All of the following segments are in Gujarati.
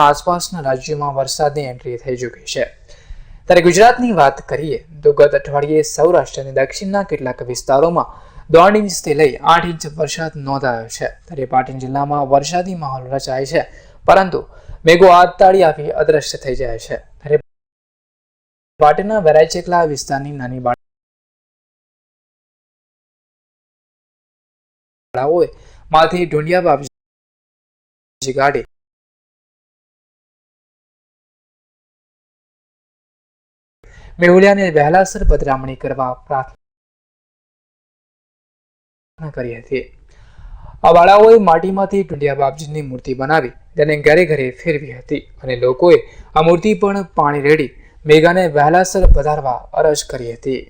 આસપાસના રાજ્યોમાં વરસાદની એન્ટ્રી થઈ ચૂકી છે. ત્યારે ગુજરાતની વાત કરીએ તો ગત અઠવાડિયે સૌરાષ્ટ્ર દક્ષિણના કેટલાક વિસ્તારોમાં દોઢ ઇંચથી લઈ આઠ ઇંચ વરસાદ નોંધાયો છે. ત્યારે પાટણ જિલ્લામાં વરસાદી માહોલ રચાય છે, પરંતુ મેઘો આતાળી આવી અદ્રશ્ય થઈ જાય છે. ત્યારે પાટણના વેરાયચેકલા વિસ્તારની નાની બાળાઓએ માથે ઢૂંઢિયા બાપજી ગાડી મેહુલિયાને વહેલાસર પધરામણી કરવા પ્રાર્થના કરી હતી. આ બાળાઓએ માટીમાંથી ટુંડિયા બાપજીની મૂર્તિ બનાવી તેને ઘરે ઘરે ફેરવી હતી અને લોકોએ આ મૂર્તિ પણ પાણી રેડી મેઘાને વહેલાસર પધારવા અરજ કરી હતી.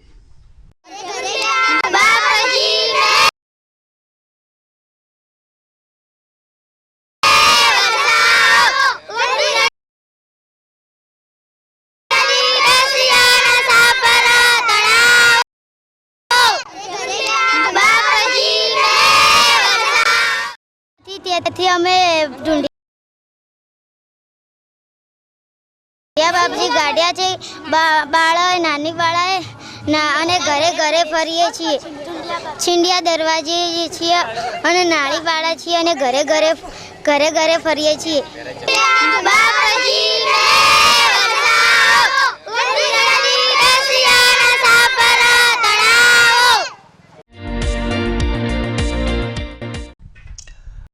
તેથી અમે ઢૂંઢિયા બાપજી ગાડ્યા છે બાળાએ નાની બાળાએ ના, અને ઘરે ઘરે ફરીએ છીએ. છીંડિયા દરવાજે છીએ અને નાની બાળા છીએ અને ઘરે ઘરે ઘરે ઘરે ફરીએ છીએ.